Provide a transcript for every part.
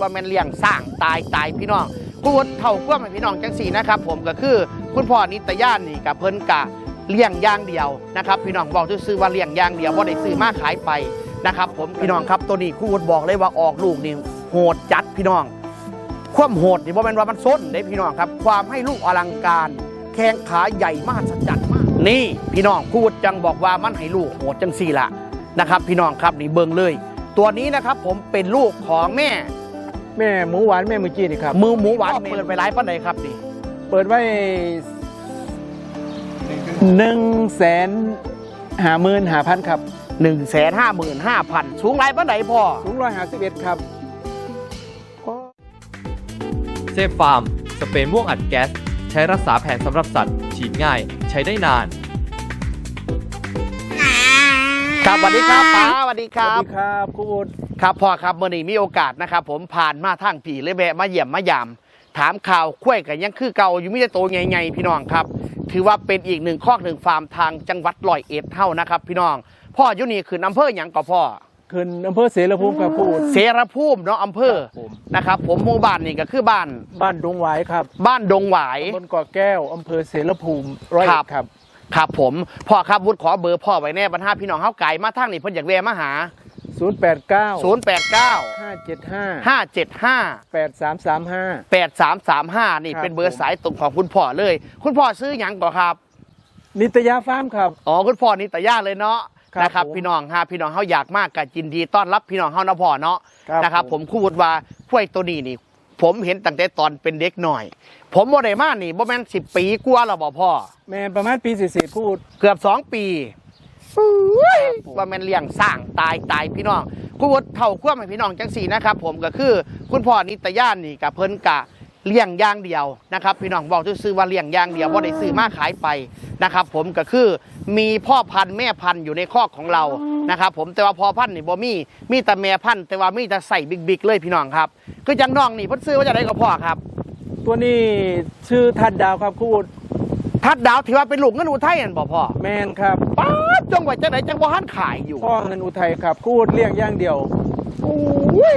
ว่าแม่นเลี้ยงสร้างตายตายพี่น้องกูดเท่าคว่ำให้พี่น้องจังสี่นะครับ ผมก็คือคุณพ่อนิตยานนี่กับเพิ่นกะเลี้ยงย่างเดียวนะครับพี่น้องบอกซื่อว่าเลี้ยงย่างเดียวว่าได้ซื้อมาขายไปนะครับผมพี่น้องครับตัวนี้ครูวุฒิบอกเลยว่าออกลูกนี่โหดจัดพี่น้อง ความโหดนี่บ่แม่นว่ามันส้นได้พี่น้องครับ ความให้ลูกอลังการแข้งขาใหญ่มากสัจจัดมาก นี่พี่น้องพูดจังบอกว่ามันให้ลูกโหดจังสี่ละนะครับ พี่น้องครับนี่เบิ่งเลย ตัวนี้นะครับผมเป็นลูกของแม่ แม่หมูหวานแม่มือจีนี่ครับ มือหมูหวานเปิดไปหลายปันใดครับนี่เปิดไว้หนึ่งแสนหาหมื่นหาพันครับหนึ่งแสนห้าหมื่นห้าพันสูงหลายปันใดพ่อสูงร้อยหาสิบเอ็ดครับเซฟฟาร์ม สเปรย์ม่วงอัดแก๊ส ใช้รักษาแผนสำหรับสัตว์ ฉีดง่าย ใช้ได้นาน ครับสวัสดีครับป้าสวัสดีคสรัวับ สดีครับครูวุฒิ ครับพ่อครับเมื่อนี้มีโอกาสนะครับ ผมผ่านมาทางผีเลยแวะมาเยี่ยมมายาม ถามข่าวคุ้ยกันยังคือเก่าอยู่มิแต่โตใหญ่ๆพี่น้องครับ ถือว่าเป็นอีกหนึ่งคอกหนึ่งฟาร์มทางจังหวัดร้อยเอ็ดเท่านะครับ พี่น้อง พ่ออยุนี่คืออำเภออย่างก็พ่อขึ้นอำเภอเสรภูมิครับครูวุฒิเสรภูมิเนาะอำเภอครับผมนะครับผมหมู่บ้านนี่ก็คือบ้านบ้านดงหวายครับ บ้านดงหวายตำบนเกาะแก้วอำเภอเสรภูมิร้อยครัเอ็บดครับครับผมพ่อครับวุฒิขอเบอร์พ่อไว้แน่บรรดาพี่น้องเฮาไก่มาทางนี่เพิ่นอยากแวะมาหา 0 8 9 0 8 9 5 7 5 5 7 5 8 3 3 5 8335นี่ครับเป็นเบอร์สายตรงของคุณพ่อเลย คุณพ่อซื้อหยังก่อนครับ นิตยาฟาร์มครับ อ๋อ คุณพ่อนี่แต่ย่าเลยเนาะครับนะครับผมพี่น้องฮะพี่น้องเฮาอยากมากกับยินดีต้อนรับพี่น้องเฮานะพ่อเนาะครับนะครับผผมมคู่วุฒิว่าพ้วยตัวนี้นี่ ผมเห็นตั้งแต่ตอนเป็นเด็กหน่อย ผมบ่ได้มานี่บ่แม่น10ปีกว่าแล้วบ่พ่อแม่ประมาณปีสี่สิบครูวุฒิเกือบ2ปี อุ้ยว่าแม่นเลี้ยงสร้างตายตายพี่น้องคู่วุฒิเท่าควบให้พี่น้องจังสี่นะครับผมก็คือคุณพ่อนิตยานนี่กับเพิ่นกะเลี้ยงอย่างเดียวนะครับ พี่น้องบอกซื่อๆว่าเลี้ยงอย่างเดียวบ่ได้ซื้อมาขายไปนะครับ ผมก็คือมีพ่อพันธุ์แม่พันธุ์อยู่ในคอกของเรานะครับ ผมแต่ว่าพ่อพันธุ์นี่บ่มีมีแต่แม่พันธุ์แต่ว่ามีแต่ใส่บิ๊กๆเลยพี่น้องครับคือจังน้องนี่เพิ่นซื้อว่าจะได้กับพ่อครับ ตัวนี้ชื่อทัดดาวครับครูวุฒิทัดดาวที่ว่าเป็นลูกเงินอุทัยนั่นบ่พ่อแมนครับป๊า ดจังหวัดจังไหนจังบ่ทันขายอยู่พ่อเงินอุทัยครับครูวุฒิเลี้ยงอย่างเดียวโอ้ย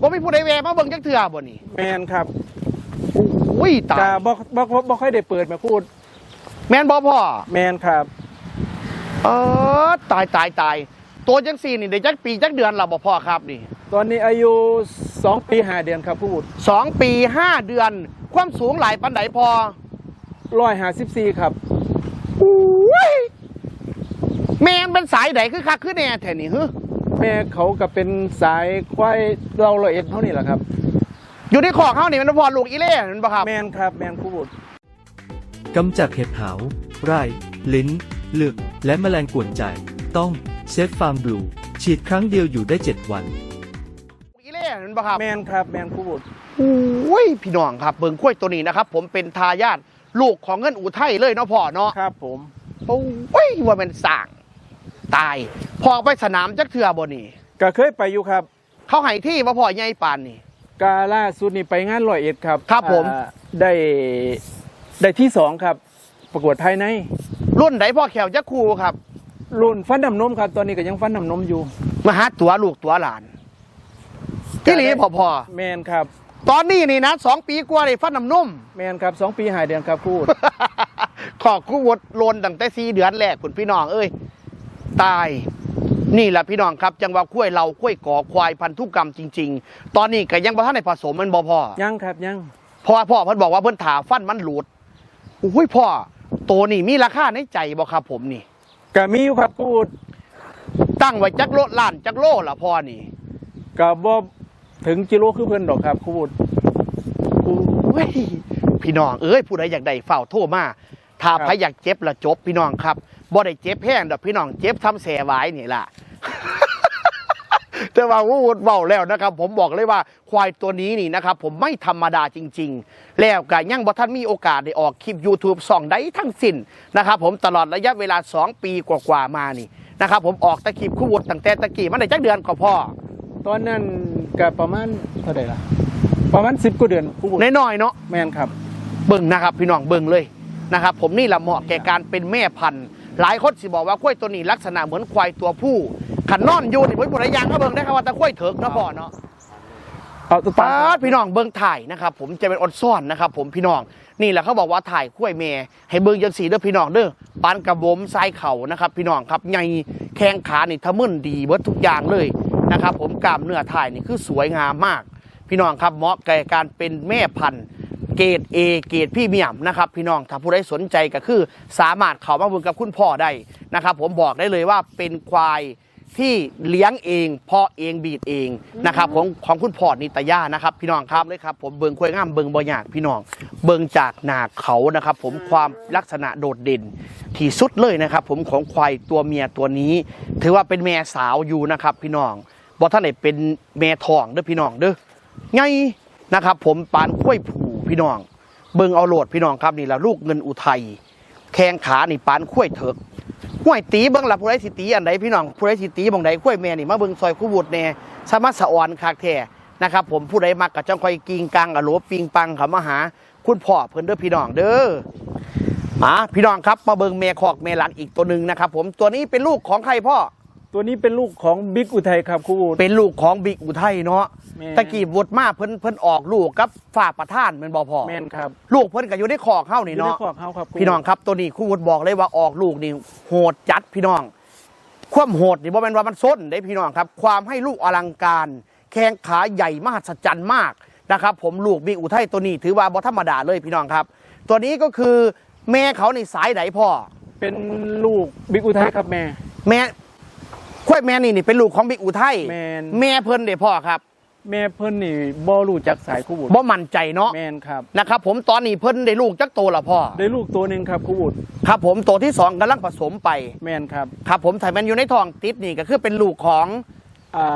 บ่มีผู้ใดแวะมาเบิ่งจักเทื่อบ่นี่แมนครับโอ้ยตายแต่บ่บ่บ่บ่ค่อยได้เปิดมาพูด แม่นบ่พ่อแมนครับเออตายตายตายตัวจังสี่นี่ได้จักปีจักเดือนและบ่พ่อครับนี่ ตอนนี้อายุ2ปี5เดือนครับพูดสองปีห้าเดือน ความสูงหลายปันไดพอร้อยหาสิบสี่ครับโอ้ย แม่นเป็นสายใดคือคักคือแน่แท้นี่ฮึแม่เขาก็เป็นสายควายเราละเอ็ดเท่านี้แหละครับ อยู่ในคอกเฮานี่มันพ่อลูกอีเล่แมันบ่ครับแมนครับ แมนพูดกำจัดเห็บหาว ไร่ ลิ้นหลึก และแมลงกวนใจ ต้องเซฟฟาร์มบลูฉีดครั้งเดียวอยู่ได้ 7 วัน อีเล่แมันบ่ครับแมนครับแมนพูดโอ้ยพี่น้องครับเบิ่งกล้วยตัวนี้นะครับ ผมเป็นทายาทลูกของเงินอุทัยเลยเนาะพ่อเนาะครับ ผมโอ้ยว่ามันสร้าง ตาย พอไปสนามจักเทื่อบ่นี่ก็เคยไปอยู่ครับ เขาให้ที่มาพ่อใหญ่ปานนี่กาล่าสุดนี่ไปงานร้อยเอ็ดครับครับผม อ่าได้ได้ที่สองครับ ประกวดภายในรุ่นไหนพ่อแขวจะครูครับ รุ่นฟันดำนมครับ ตอนนี้ก็ยังฟันดำนมอยู่ มาหาตัวลูกตัวหลานที่หลีพ่อพ่อแมนครับ ตอนนี้นี่นะสองปีกว่าเลยฟันน้ำนุ่ม แมนครับสองปีหาเดือนครับพูด ขอคู่วดโลนตั้งแต่สี่เดือนแรกคุณพี่น้องเอ้ย ตาย นี่แหละพี่น้องครับ จังหวะกล้วยเรากล้วยก่อควายพันธุกรรมจริง ๆ ตอนนี้ก็ยังบ่ทันได้ผสมมันบ่พอยังครับยังเพราะว่าพ่อเพิ่นบอกว่าเพิ่นถาฟันมันหลุดอุ้ยพ่อตัวนี้มีราคาในใจบ่ครับผมนี่ก็มีอยู่ครับพูด ตั้งไว้จักโลล้านจักโลล่ะพ่อนี่ก็บ่ถึงกิโลคือเพิ่นดอกครับพูดอุ้ยพี่น้องเอ้ยผู้ใดอยากได้เฝ้าโทรมาถ้าครับใครอยากเจ็บละจบพี่น้องครับ บ่ได้เจ็บแห้งดอกพี่น้องเจ็บทำแสไว้นี่ล่ะแต่ว่าวูดเบาแล้วนะครับ ผมบอกเลยว่าควายตัวนี้นี่นะครับ ผมไม่ธรรมดาจริง ๆ แล้วก็ยังบ่ท่านมีโอกาสได้ออกคลิป YouTube ส่องได้ทั้งสิ้นนะครับ ผมตลอดระยะเวลา 2 ปีกว่าๆมานี่นะครับ ผมออกตะคลิปคู่วุฒิตั้งแต่ตะกี้มันได้จักเดือนก็พอตอนนั้นก็ประมาณเท่าไหร่ล่ะประมาณ10กว่าเดือนพูดน้อยๆเนาะแมนครับเบิ่งนะครับ พี่น้องเบิ่งเลยนะครับ ผมนี่แหละเหมาะแก่การเป็นแม่พันธุ์ หลายคนสิบอกว่าควายตัวนี้ลักษณะเหมือนควายตัวผู้ขันนอนอยู่นี่เพิ่นผู้ใดยางก็เบิ่งได้ครับว่าแตะควายเถิกเนาะพ่อเนาะเอาตัวป้าดพี่น้องเบิ้งถ่ายนะครับผมจะเป็นอดซ่อนนะครับ ผมพี่น้องนี่แหละเขาบอกว่าถ่ายกล้วยเมให้เบิ้งยังสีเด้อพี่น้องเด้อปานกระบมทรายเข่านะครับ พี่น้องครับใหญ่แข้งขานี่ทะมึนดีเบิดทุกอย่างเลยนะครับ ผมกล้ามเนื้อถ่ายนี่คือสวยงามมาก พี่น้องครับเหมาะแก่การเป็นแม่พันธุ์ เกรด A เกรดพี่เมียมนะครับพี่น้องถ้าผู้ใดสนใจก็คือ สามารถเข้ามาเบิ่งกับคุณพ่อได้นะครับผมบอกได้เลยว่าเป็นควายที่เลี้ยงเองเพาะเองบีดเองนะครับของของคุณพ่อนิตยานะครับ พี่น้องครับเลยครับผมเบิ่งควายงามเบิ่งบ่ยากพี่น้อง เบิ่งจากหนาเขานะครับ ผมความลักษณะโดดเด่น ที่สุดเลยนะครับ ผมของควายตัวเมียตัวนี้ ถือว่าเป็นแม่สาวอยู่นะครับ พี่น้องบ่ท่านไหนเป็นแม่ทองเด้อพี่น้องเด้อไงนะครับ ผมปานกล้วยผู พี่น้อง เบิ่งเอาโหลดพี่น้องครับนี่ละลูกเงินอุทัยแข้งขานี่ปานกล้วยเถิกห้วยตีเบิ่งละผู้ใดสิตีอันใดพี่น้องผู้ใดสิตีบ่งใดกล้วยแม่นี่มาเบิ่งซอยคู่บุตรแน่สามารถสะออนคักแท้นะครับผมผู้ใดมักก็จังคอยกิงกังอะโหลปิงปังเขามาหา คุณพ่อเพิ่นเด้อพี่น้องเด้อมาพี่น้องครับมาเบิ่งแม่คอกแม่หลังอีกตัวหนึ่งนะครับผมตัวนี้เป็นลูกของใครพ่อ ตัวนี้เป็นลูกของบิ๊กอุทัยครับครูเป็นลูกของบิ๊กอุทัยเนาะแม่ตะกี้บดมาเพิ่นเพิ่นออกลูกกับฝ่าประท่านแมันบ่พอแมนครับลูกเพิ่นก็อยู่ในคอกเฮานี่อยู่ในเนาะคอกเฮาครับครูพี่น้องครับตัวนี้ครูวุฒิบอกเลยว่าออกลูกนี่โหดจัดพี่น้อง ความโหดนี่บ่แม่นว่ามันส้นได้พี่น้องครับ ความให้ลูกอลังการ แข้งขาใหญ่มหัศจรรย์มากนะครับ ผมลูกบิ๊กอุทัยตัวนี้ถือว่าบ่ธรรมดาเลยพี่น้องครับ ตัวนี้ก็คือแม่เขาในสายไหนพ่อเป็นลูกบิ๊กอุทัยครับแม่ แม่ ควายแม่นี่นี่เป็นลูกของบิ๊กอุทัยแม่น แม่เพิ่นเด้พ่อครับแม่เพิ่นนี่บ่รู้จักสายครูบุตรบ่มั่นใจเนาะแมนครับ นะครับ ผมตอนนี้เพิ่นได้ลูกจักโตละพ่อได้ลูกตัวหนึ่งครับครูบุตรครับ ผมตัวที่สองกำลังผสมไป แมนครับครับผมถ่ายมันอยู่ในท้องติดนี่ก็คือเป็นลูกของอ่า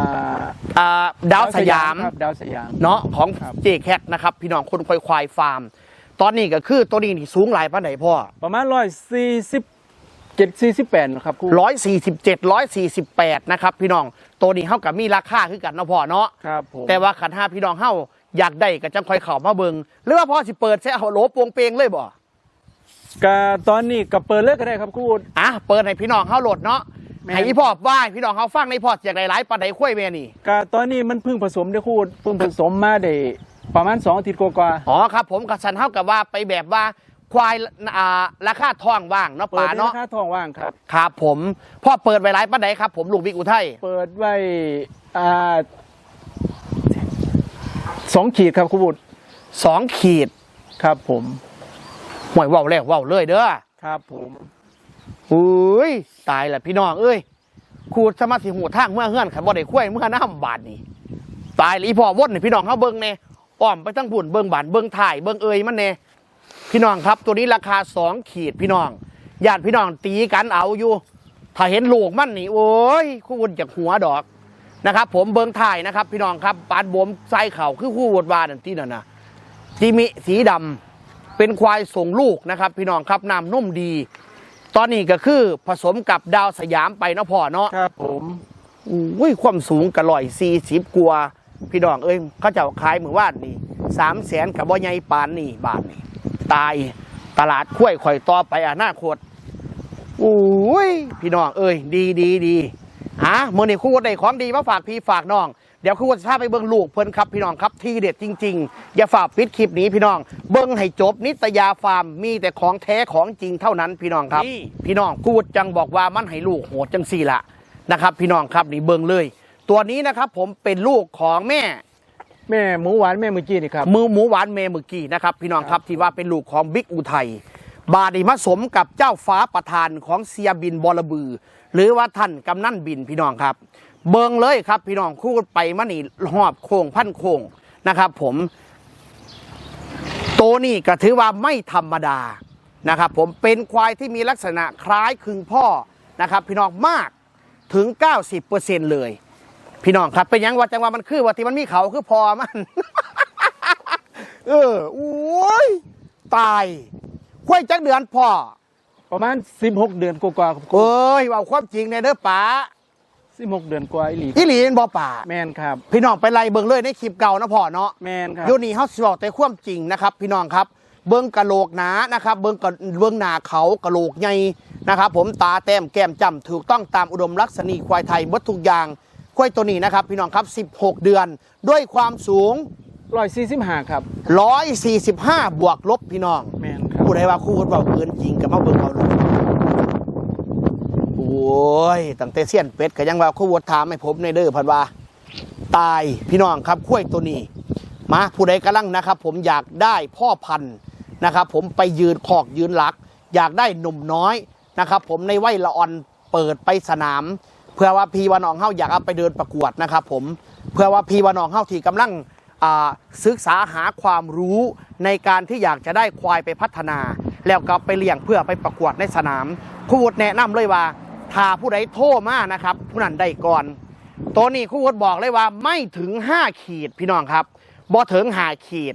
อ่าดาวสยาม ครับดาวสยาม เนาะของครับ เจแคทนะครับ พี่น้องคนควายควายฟาร์ม ตอนนี้ก็คือตัวนี้นี่สูงหลายปานไหนพ่อประมาณร้อยสี่สิบ เจ็ดสี่สิบแปดครับครูร้อยสี่สิบเจ็ดร้อยสี่สิบแปดนะครับพี่น้องตัวนี้เท่ากับมีราคาคือกันเนาะพ่อเนาะครับผมแต่ว่าขันห้าพี่น้องเฮาอยากได้ก็จังคอยเข่ามาเบิงหรือว่าพ่อสิเปิดแซ่เอาโหลโปวงเปงเลยบ่กะตอนนี้กับเปิดเลิกก็ได้ครับครูบุตรอะเปิดให้พี่น้องเฮาโหลดเนาะแม่นให้พี่พ่อว่ายพี่น้องเฮาฟังในพ่อจากหลายๆปานไหนคุ้ยแม่นี่กะตอนนี้มันเพิ่งผสมได้อครูบุตรเพิ่งผสมมาได้ประมาณสองอาทิตย์กว่าอ๋อครับผมกับสันเท่ากับว่าไปแบบว่า ควายอ่าราคาทองว่างเนาะๆเปิป่าดในเนาะราคาทองว่างครับ ครับผมพ่อเปิดไว้หลายปานไหนครับ ผมลูกบิ๊กอุทัยเปิดไว้อ่าสองขีดครับครูบุตรสองขีดครับผมห่วยเว่าวแล้วเว่าวเลยเด้อครับผมอุ้ยตายละพี่น้องเอ้ยครูสมาสิหูทางเมื่อเฮือนขันบ่ได้คุ้ยเมื่อน้ำบาดนี่ตายละอีพ่อวดนี่พี่น้องเขาเบิ่งเน่อ้อมไปทั้งบุญเบิ่งบานเบิ่งถ่ายเบิ่งเอ่ยมันเน่ พี่น้องครับตัวนี้ราคาสองขีดพี่น้องญาติพี่น้องตีกันเอาอยู่ ถ้าเห็นลูกมันนี่โอ้ยคู่วุนจากหัวดอกนะครับ ผมเบิงถ่ายนะครับ พี่น้องครับปานบวมไส้เข่าคือคู่วดวานันที่นั่นนะจิมิสีดำเป็นควายส่งลูกนะครับ พี่น้องครับน้ำนุ่มดี ตอนนี้ก็คือผสมกับดาวสยามไปเนาะพ่อเนาะครับผมอุ้ยความสูงกระลอยสี่สิบกว่าพี่น้องเอ้ยเขาเจะขายเหมือนว่านนี่สามแสนกับบ่ใหญ่ปานนี่บาทนี่ ตาย ตลาดข้วยข่อยต่อไปอนาคตอุ้ยพี่น้องเอ้ยดีดีดีฮะเมื่อนี้ครู่ได้ของดีมาฝากพี่ฝากน้อง เดี๋ยวครู่จะพาไปเบิ้งลูกเพิ่นครับพี่น้องครับที่เด็ดจริง ๆ อย่าฝากปิดคลิปนี้พี่น้อง เบิ้งให้จบนิตยาฟาร์มมีแต่ของแท้ของจริงเท่านั้นพี่น้องครับ พี่น้องครู่จังบอกว่ามันให้ลูกโหดจังสี่ละนะครับ พี่น้องครับนี่เบิ่งเลย ตัวนี้นะครับผมเป็นลูกของแม่ แม่หมูหวานแม่มือจีนี่ครับ มือหมูหวานเมมือกี้นะครับ พี่น้องครับที่ว่าเป็นลูกของบิ๊กอุทัยบาดีมาสมกับเจ้าฟ้าประธานของเซียบินบอระบือ หรือว่าท่านกำนันบินพี่น้องครับ เบิ่งเลยครับพี่น้องคู่ไปมานี่หอบโค้งพันโค้งนะครับ ผมตัวนี้ก็ถือว่าไม่ธรรมดานะครับผมเป็นควายที่มีลักษณะคล้ายคลึงพ่อนะครับ พี่น้องมากถึง 90%เลย พี่น้องครับเป็นหยังว่าจังว่ามันคือว่าที่มันมีเขาคือพอมัน เออโอ้ยตายควายจักเดือนพ่อประมาณ 16 เดือนกว่าๆครับเอ้ยว่าความจริงเนี่ยเด้อป๋า16 เดือนกว่าอีหลีอีหลีนบ่ป่าแมนครับ พี่น้องไปไล่เบิ่งเลยในคลิปเก่านะพ่อเนาะแมนครับเดี๋ยวนี้เฮาสิบอกแต่ความจริงนะครับ พี่น้องครับ เบิ่งกะโหลกหนานะครับ เบิ่งกะเบิ่งหน้าเขากะโหลกใหญ่นะครับ ผมตาแต้มแก้มจ้ำถูกต้องตามอุดมลักษณีควายไทยเบิดทุกอย่าง กล้วยตัวนี้นะครับ พี่น้องครับ 16 เดือน ด้วยความสูง ร้อยสี่สิบห้าครับ 145 บวกลบพี่น้องแมนครับ ผู้ใดว่าคู่วุฒิเบาเกินจริงกับมาเบิ่งเอาลูกโอ้ยตั้งแต่เสี้ยนเป็ดก็ยังว่าคู่วุฒิถามให้ผมในเด้อพันว่า ตายพี่น้องครับกล้วยตัวนี้ มาผู้ใดกำลังนะครับ ผมอยากได้พ่อพันธุ์นะครับ ผมไปยืนขอกยืนหลัก อยากได้หนุ่มน้อยนะครับ ผมในวัยละอ่อนเปิดไปสนาม เพื่อว่าพีวานองเฮาอยากเอาไปเดินประกวดนะครับผมเพื่อว่าพีวานองเฮาที่กำลังศึกษาหาความรู้ในการที่อยากจะได้ควายไปพัฒนา แล้วก็ไปเลี้ยงเพื่อไปประกวดในสนามครูวุฒแนะนำเลยว่าถ้าผู้ใดโทรมานะครับ ผู้นั้นได้ก่อน ตัวนี้ครูวุฒบอกเลยว่าไม่ถึง 5 ขีดพี่น้องครับบ่ถึงหาขีด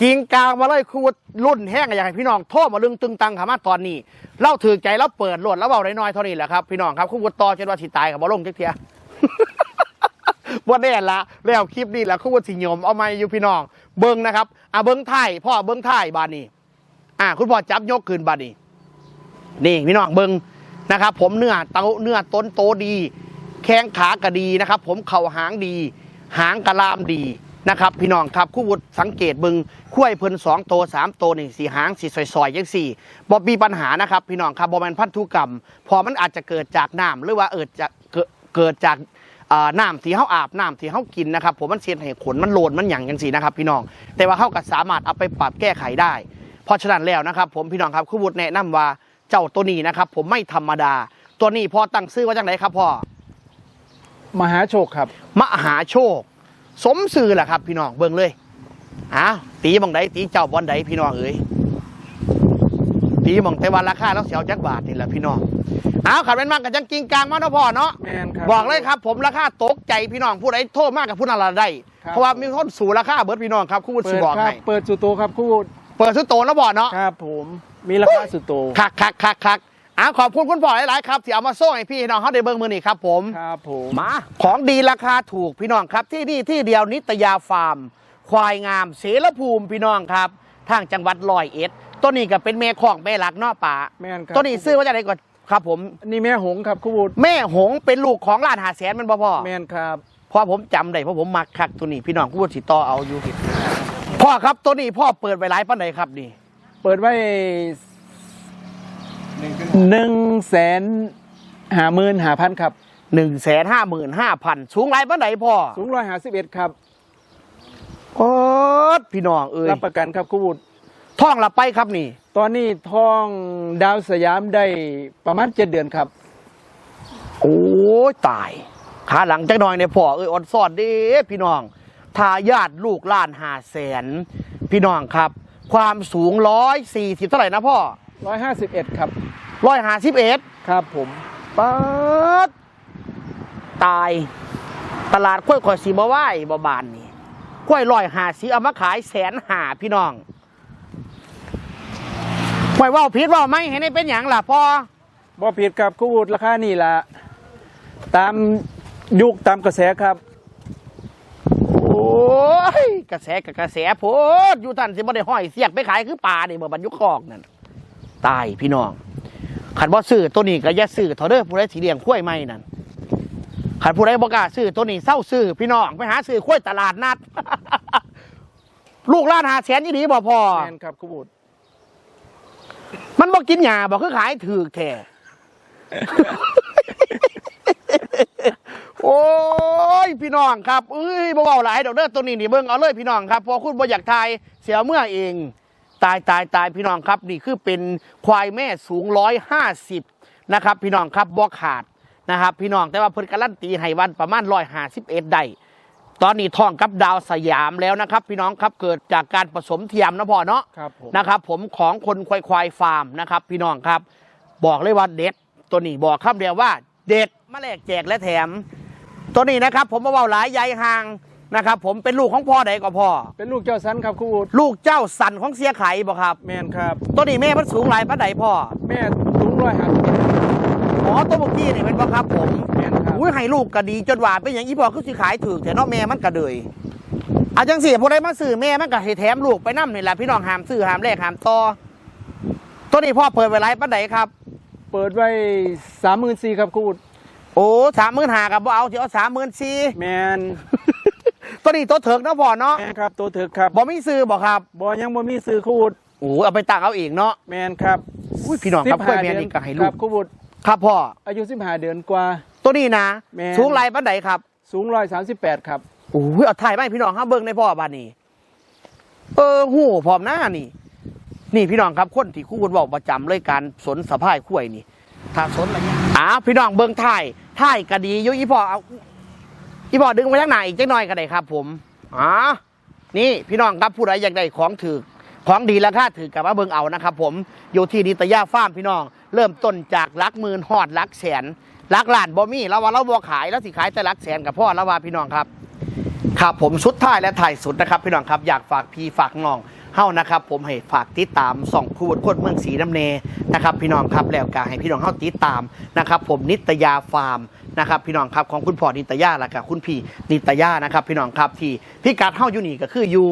กิ่งกลางมาเลยครูวุฒิรุ่นแห้งอยากให้พี่น้องโทรมาลึงตึงตังขามาตอนนี้เล่าถือใจแล้วเปิดโหลดแล้วเบาน้อยๆเท่านี้แหละครับพี่น้องครับครูวุฒิต่อจนว่าสิตายกับบ่ลลงเจักเทียบ่แน่ละแล้วคลิปนี้แหละครูวุฒิสิยมเอามาอยู่พี่น้อง เบิ้งนะครับอะเบิ้งไทยพ่อเบิ้งไทยบานนี้อะคุณพ่อจับยกคืนบานนี้นี่พี่น้องเบิ้งนะครับ ผมเนื้อเตาเนื้อต้นโตดี แข้งขากระดีนะครับ ผมเข่าหางดี หางกระลามดี นะครับ พี่น้องครับคู่วุฒิสังเกตเบึงคุ้ยเพิ่นสองโตสามโตนี่สีหางสีซอยๆยังสี่บอมีปัญหานะครับพี่น้องครับบอแมนพันธุกรรม พอมันอาจจะเกิดจากน้ำหรือว่าเอิดจะเกิดเกิดจากอ่าน้ำที่เขาอาบน้ำที่เขากินนะครับผมมันเสียนให้ขนมันโลนมันหยั่งกันสีนะครับพี่น้อง แต่ว่าเขาก็สามารถเอาไปปรับแก้ไขได้ เพราะฉะนั้นแล้วนะครับ ผมพี่น้องครับคู่วุฒิแนะนำว่าเจ้าตัวนี้นะครับ ผมไม่ธรรมดา ตัวนี้พอตั้งชื่อว่าจังไรครับพ่อมหาโชคครับ มหาโชค สมสื่อแหละครับ พี่น้องเบิ่งเลยอ้าวตีบังใดตีเจ้าบอลใดพี่น้องเอ้ยตีบังแต่วันราคาแล้วเสียวจักบาทนี่แหละพี่น้องอ้าวขันเป็นมากกับจังกิงกลางมาเนาะพ่อเนาะแมนครับ บอกเลยครับ ผมราคาตกใจพี่น้องผู้ใดโทษมากกับผู้นั้นละได้ ครับ เพราะว่ามีคนสู่ราคาเบิร์ดพี่น้องครับคู่วุฒิเปิสิดบอกครัให้บเปิดสุโตครับคู่เปิดสุดโตแล้วบ่เนาะ ครับผมมีราคาสุโต คักคักคักคัก อ้าวขอบคุณคุณพ่อหลายๆครับที่เอามาส่งให้พี่น้องเขาได้เบิ่งมือนี่ครับผมครับผมมาของดีราคาถูกพี่น้องครับที่นี่ที่เดียวนิตยาฟาร์ม ควายงามเสรภูมิพี่น้องครับ ทางจังหวัดลอยเอ็ดต้นนี้ก็เป็นแม่ของแม่หลักเนอกป่าแมนครับต้นนี้ซื้อว่าจะไหนก่อนครับผมนี่แม่หงส์ครับคู่แม่หงเป็นลูกของล้านหาแสนมันบ่พ่อแมนครับพ่อผมจำได้เพราะผมมักคักตัวนี้พี่น้องพูดสิต่อเอาอยู่พ่อครับตัวนี้พ่อเปิดไว้หลายปันไหนครับนี่ เปิดไว้ หนึ่งแสนหาหมื่นหาพันครับหนึ่งแสนห้าหมื่นห้าพันสูงหลายปันไหนพ่อสูงร้อยหาสิบเอ็ดครับโอ๊ดพี่น้องเอ้ยรับประกันครับคู่ท่องละไปครับนี่ ตอนนี้ทองดาวสยามได้ประมาณเจ็ดเดือนครับ โอ้ยตายขาหลังจักหน่อยเนี่ยพ่อเอ้ยอ่อนสอดเด้พี่น้องทายาทลูกล้านหาแสนพี่น้องครับ ความสูงร้อยสี่สิบเท่าไหร่นะพ่อร้อยห้าสิบเอ็ดครับ ร้อยหาสิบเอ็ดครับผมปัดตาย ตลาดกล้วยข่อยสีบ่ไหวบ่บานนี่กล้วยลอยหาสีเอามาขายแสนหาพี่น้องกล้วยเว่าผิดเว่าไหมเห็นได้เป็นอย่างล่ะพ่อบ่ผิดครับคู่ราคานี่ละตามยุคตามกระแสครับ โอ้ยกระแสกับกระแสโพดอยู่ท่านสิบ่ได้ห้อยเสียกไปขายคือปลาเนี่ยเมื่อบรรยุคอกนั่นตายพี่น้อง ขันบ่ซื้อตัวนี้ก็อย่าซื้อเถอะเด้อผู้ใดสีเลี้ยงข้วยไม่นั่นขันผู้ใดบ่กล้าซื้อตัวนี้เศร้าซื้อพี่น้องไปหาซื้อข้วยตลาดนัด ลูกล้านหาแสนยี่ดีบ่พอแมนครับคู่มันบ่กินหญ้าบ่คือขายถือแท้โอ้ยพี่น้องครับเอ้ยบ่เบาหลายดอกเด้อตัวนี้นี่เบิ่งเอาเลยพี่น้องครับเพอคุณบ่อยากทายเสียเมื่อเอง ตายตายตายพี่น้องครับนี่คือเป็นควายแม่สูงร้อยห้าสิบนะครับพี่น้องครับบ่ขาดนะครับพี่น้องแต่ว่าเพิ่นการันตีให้วันประมาณร้อยห้าสิบเอ็ดได้ตอนนี้ท้องกับดาวสยามแล้วนะครับ พี่น้องครับเกิดจากการผสมเทียมนะพ่อเนาะครับผมนะครับ ผมของคนควายควายฟาร์มนะครับ พี่น้องครับ บอกเลยว่าเด็ดตัวนี้บอกคำเดียวว่า เด็ดมาแลกแจกและแถม ตัวนี้นะครับ ผมมาเบาหลายใยห่าง นะครับผมเป็นลูกของพ่อใดก็พ่อ เป็นลูกเจ้าสันครับคู่ลูกเจ้าสันของเสียไข่บ่ครับ แมนครับ ตัวนี้แม่มันสูงหลายปันใดพ่อแม่สูงร้อยห้าสิบอ๋อตัวเมื่อกี้นี่เป็นบ่ครับผมแมนครับอุ้ยให้ลูกก็ดีจนว่าเป็นอย่างอีพ่อคือสิขายถูกแต่เนอกแม่มันก็เลยอาจังเสียผู้ใดมาซื้อแม่มันก็ให้แถมลูกไปนํนี่แหละพี่น้องห้ามซื้อห้ามแลกห้ามต่อตัวนี้พ่อเปิดไว้หลายปันใดครับ เปิดไว้สามหมื่นสี่ครับคู่โอ้สามหมื่นหากับบ่เอาที่เอาสามหมื่นสี่แมน ตัวนี้ตัวเถิกเนาะพ่อเนาะแมนครับตัวถึกครับบ่มีซื้อบ่ครับบอยังบ่มีซื้อคูดโอ้เอาไปตักเอาเองเนาะแมนครับอุ้ยพี่น้องครับกล้วยแม่นี่ก็ให้คลูรักบคูดครับพ่ออายุ15เดือนกว่า ตัวนี้นะแม่นสูงไรปันไดครับ สูง138ครับโอ้ยเอาถ่ายมาให้พี่น้องห้าเบิ่งในพ่อบ้านนี้เออหูพร้อมหน้านี่ นี่พี่น้องครับคนที่คู่คุณบอกประจำเลยการสนสะพายคุ้วยนี่ถ้าสนอะไรเงี้ยอ้าวพี่น้องเบิ่งถ่ายถ่ายก็ดีอยุอีพ่อเอา อีพ่อดึงไปทางไหนอีกจักหน่อยก็ได้ครับ ผมอ๋อนี่พี่น้องครับผู้ใดอยากได้ของถือของดีราคาถือกับว่าเบิงเอานะครับ ผมอยู่ที่นิตยาฟาร์มพี่น้อง เริ่มต้นจากลักหมื่นหอดลักแสนลักล้านบอมีแล้วว่าเราบวขายแล้วสิขายแต่ลักแสนกับพ่อแล้วว่าพี่น้องครับครับผมสุดท้ายและถ่ายสุดนะครับ พี่น้องครับอยากฝากพี่ฝากน้อง เฮ้านะครับผมให้ฝากติดตามส่องคูดโคตรเมืองสีน้ำเนนะครับพี่น้องครับแล้วก็ให้พี่น้องเฮ้าติดตามนะครับผมนิตยาฟาร์มนะครับพี่น้องครับของคุณพ่อนิตยาและกับคุณพี่นิตยานะครับพี่น้องครับที่พี่การเฮ้าอยู่นี่ก็คืออยู่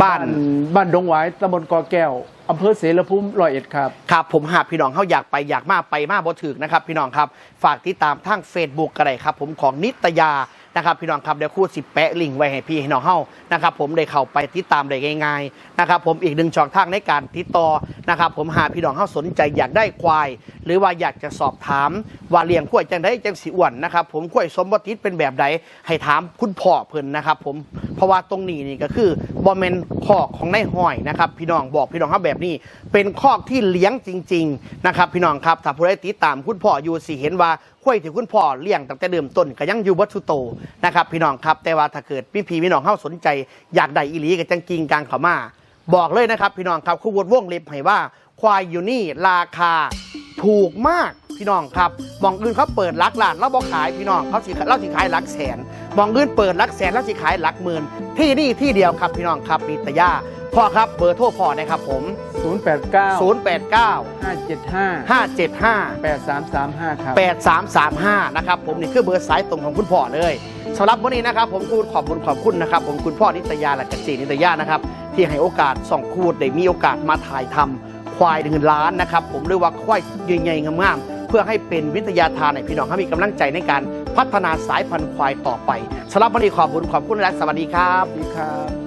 บ้าบ้านนบ้านดงหวายตำบลกอแก้วอำเภอเสรภูมิร้อยเอ็ดครับครับผมหากพี่น้องเขาอยากไปอยากมาไปมาบ่ถึกนะครับ พี่น้องครับ ฝากติดตามทาง Facebook ก็ได้ครับ ผมของนิตยา นะครับพี่น้องครับเดี๋ยวคู่สิแปะลิงไว้ให้พี่ให้น้องเฮานะครับผมได้เข้าไปติดตามได้ง่ายๆนะครับผมอีกหนึ่งช่องทางในการติดต่อนะครับผมหากพี่น้องเฮาสนใจอยากได้ควาย หรือว่าอยากจะสอบถามว่าเลี้ยงควายจังได้จังสิอ้วนนะครับผมควายสมบติเป็นแบบใดให้ถามคุณพ่อเพิ่นนะครับผมเพราะว่าตรงนี้นี่ก็คือบอมเมนคอกของนายห้อยนะครับพี่น้องบอกพี่น้องครับแบบนี้ เป็นคอกที่เลี้ยงจริง ๆ นะครับพี่น้องครับถ้าผู้ใดติดตามคุณพ่ออยู่สิเห็นว่า ควยที่คุณพ่อเลี้ยงตั้งแต่เดิมต้นก็ยังอยู่วัตถุโตนะครับพี่น้องครับแต่ว่าถ้าเกิดพี่พีพี่น้องเข้าสนใจอยากได้อีหลีกับจังกิงกลางเขามา บอกเลยนะครับ พี่น้องครับคู่วดว่องเล็บให้ว่า ควายอยู่นี่ราคาถูกมากพี่น้องครับมองอื่นเขาเปิดลักล้านแล้วบอกขายพี่น้องเขาสิเราสิขายลักแสน มองอื่นเปิดหลักแสนแล้วสิขายหลักหมื่น ที่นี่ที่เดียวครับพี่น้องครับนิตยาพ่อครับเบอร์โทรพ่อนะครับผม 089 089 575 575 8335 ครับ 8335 นะครับผมนี่คือเบอร์สายตรงของคุณพ่อเลยสำหรับวันนี้นะครับผมคูดขอบคุณขอบคุณนะครับผมคุณพ่อนิตยาและกษีนิตยานะครับที่ให้โอกาสส่องคูดได้มีโอกาสมาถ่ายทำควายเงินล้านนะครับผมเรียกว่าควายใหญ่ๆงามๆเพื่อให้เป็นวิทยาทานให้พี่น้องให้มีกำลังใจในการ พัฒนาสายพันธุ์ควายต่อไปสำหรับวันนี้ขอบคุณขอบคุณและสวัสดีครับสวัสดีครับ